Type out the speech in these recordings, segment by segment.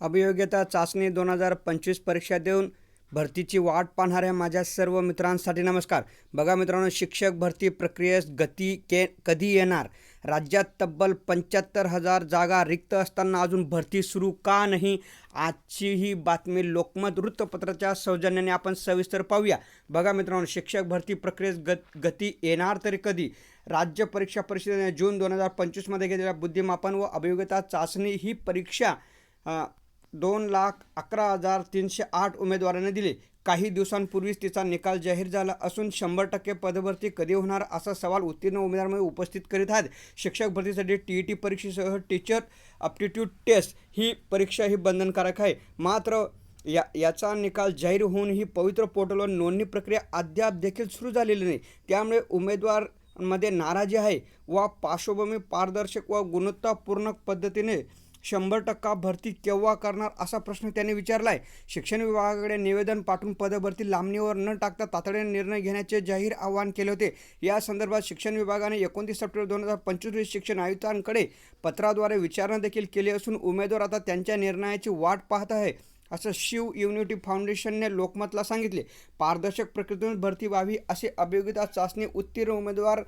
अभियोग्यता चाचणी दोन हजार पंचवीस परीक्षा देऊन भरतीची वाट पाहणाऱ्या माझ्या सर्व मित्रांसाठी नमस्कार. बघा मित्रांनो शिक्षक भरती प्रक्रियेस गती के कधी येणार? राज्यात तब्बल पंच्याहत्तर हजार जागा रिक्त असताना अजून भरती सुरू का नाही? आजची ही बातमी लोकमत वृत्तपत्राच्या सौजन्याने आपण सविस्तर पाहूया. बघा मित्रांनो शिक्षक भरती प्रक्रियेस गत गती येणार तरी कधी? राज्य परीक्षा परिषदेने जून दोन हजार पंचवीसमध्ये घेतलेल्या बुद्धिमापन व अभियोग्यता चाचणी ही परीक्षा दोन लाख अकरा हजार तीनशे आठ उमेदवारांनी दिले. काही दिवसांपूर्वीच तिचा निकाल जाहीर झाला असून शंभर टक्के पदभरती कधी होणार असा सवाल उत्तीर्ण उमेदवारांमध्ये उपस्थित करीत आहेत. शिक्षक भरतीसाठी टी ई टी परीक्षेसह टीचर अप्टिट्यूड टेस्ट ही परीक्षा ही बंधनकारक आहे. मात्र या याचा निकाल जाहीर होऊन ही पवित्र पोर्टलवर नोंदणी प्रक्रिया अद्याप देखील सुरू झालेली नाही. त्यामुळे उमेदवारांमध्ये नाराजी आहे व पार्श्वभूमी पारदर्शक व गुणवत्तापूर्ण पद्धतीने शंभर टक्का भरती केव्हा करणार असा प्रश्न त्यांनी विचारला आहे शिक्षण विभागाकडे निवेदन पाठवून पदभरती लांबणीवर न टाकता तातडीने निर्णय घेण्याचे जाहीर आवाहन केले होते. या संदर्भात शिक्षण विभागाने एकोणतीस सप्टेंबर दोन हजार पंचवीस शिक्षण आयुक्तांकडे पत्राद्वारे विचारणा देखील केली असून उमेदवार आता त्यांच्या निर्णयाची वाट पाहत आहे असं शिव युनिटी फाउंडेशनने लोकमतला सांगितले. पारदर्शक प्रक्रियेतून भरती व्हावी असे अभियोगिता चाचणी उत्तीर्ण उमेदवार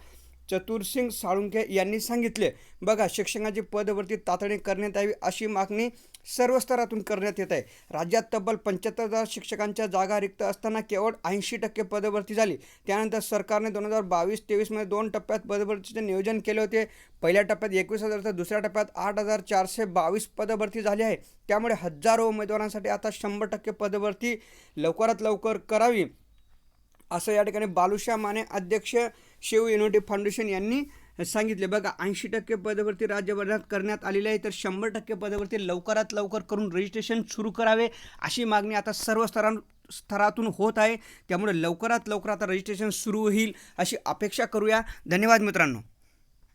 चतुरसिंग साळुंखे यांनी सांगितले. बघा शिक्षकांची पदभरती तातडीने करण्यात यावी अशी मागणी सर्व स्तरातून करण्यात येत आहे. राज्यात तब्बल पंच्याहत्तर हजार शिक्षकांच्या जागा रिक्त असताना केवळ ऐंशी टक्के पदभरती झाली. त्यानंतर सरकारने दोन हजार बावीस तेवीसमध्ये दोन टप्प्यात पदभरतीचे नियोजन केले होते. पहिल्या टप्प्यात एकवीस हजार तर दुसऱ्या टप्प्यात आठ हजार चारशे बावीस पदभरती झाली आहे. त्यामुळे हजारो उमेदवारांसाठी आता शंभर टक्के पदभरती लवकरात लवकर करावी. असं या ठिकाणी बालुशा माने अध्यक्ष शिव युनिटी फाउंडेशन यांनी सांगितले. बघा ऐंशी टक्के पदवरती राज्यभरात करण्यात आलेली आहे तर शंभर टक्के पदवरती लवकरात लवकर करून रजिस्ट्रेशन सुरू करावे अशी मागणी आता सर्व स्तरां स्तरातून होत आहे. त्यामुळे लवकरात लवकर आता रजिस्ट्रेशन सुरू होईल अशी अपेक्षा करूया. धन्यवाद मित्रांनो.